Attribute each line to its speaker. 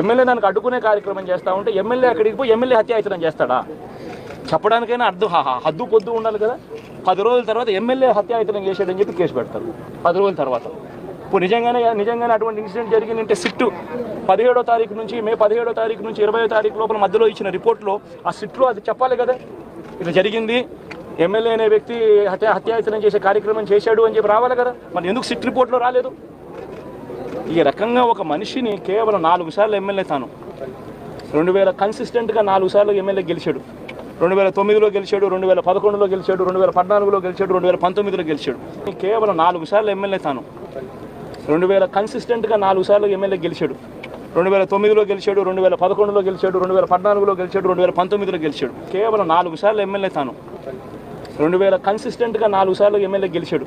Speaker 1: MLA దానికి అడ్డుకునే కార్యక్రమం చేస్తా ఉంటే ఎమ్మెల్యే అక్కడికి పోయి ఎమ్మెల్యే హత్యాయతనం చేస్తాడా? చెప్పడానికైనా అర్థం హద్దు పొద్దు ఉండాలి కదా. పది రోజుల తర్వాత ఎమ్మెల్యే హత్యాయతనం చేశాడని చెప్పి కేసు పెడతారు. పది రోజుల తర్వాత. ఇప్పుడు నిజంగానే నిజంగానే అటువంటి ఇన్సిడెంట్ జరిగిందంటే సిట్టు. పదిహేడో తారీఖు నుంచి మే పదిహేడో తారీఖు నుంచి ఇరవై తారీఖు లోపల మధ్యలో ఇచ్చిన రిపోర్ట్లో ఆ సిట్లో అది చెప్పాలి కదా. ఇది జరిగింది. ఎమ్మెల్యే అనే వ్యక్తి హత్య హత్యాయతనం చేసే కార్యక్రమం చేశాడు అని చెప్పి రావాలి కదా. మరి ఎందుకు సిట్ రిపోర్ట్లో రాలేదు? ఈ రకంగా ఒక మనిషిని కేవలం నాలుగు సార్లు ఎమ్మెల్యే తాను. రెండు వేల కన్సిస్టెంట్గా నాలుగు సార్లు ఎమ్మెల్యే గెలిచాడు. రెండు వేల తొమ్మిదిలో గెలిచాడు రెండు వేల పదకొండులో గెలిచాడు రెండు వేల పద్నాలుగులో గెలిచాడు రెండు వేల పంతొమ్మిదిలో గెలిచాడు. కేవలం నాలుగు సార్లు ఎమ్మెల్యే తాను. రెండు వేల కన్సిస్టెంట్గా నాలుగు సార్లు ఎమ్మెల్యే గెలిచాడు. రెండు వేల తొమ్మిదిలో గెలిచాడు రెండు వేల పదకొండులో గెలిచాడు రెండు వేల పద్నాలుగులో గెలిచాడు రెండు వేల పంతొమ్మిదిలో గెలిచాడు. కేవలం నాలుగు సార్లు ఎమ్మెల్యే తాను. రెండు వేల కన్సిస్టెంట్గా నాలుగు సార్లు ఎమ్మెల్యే గెలిచాడు.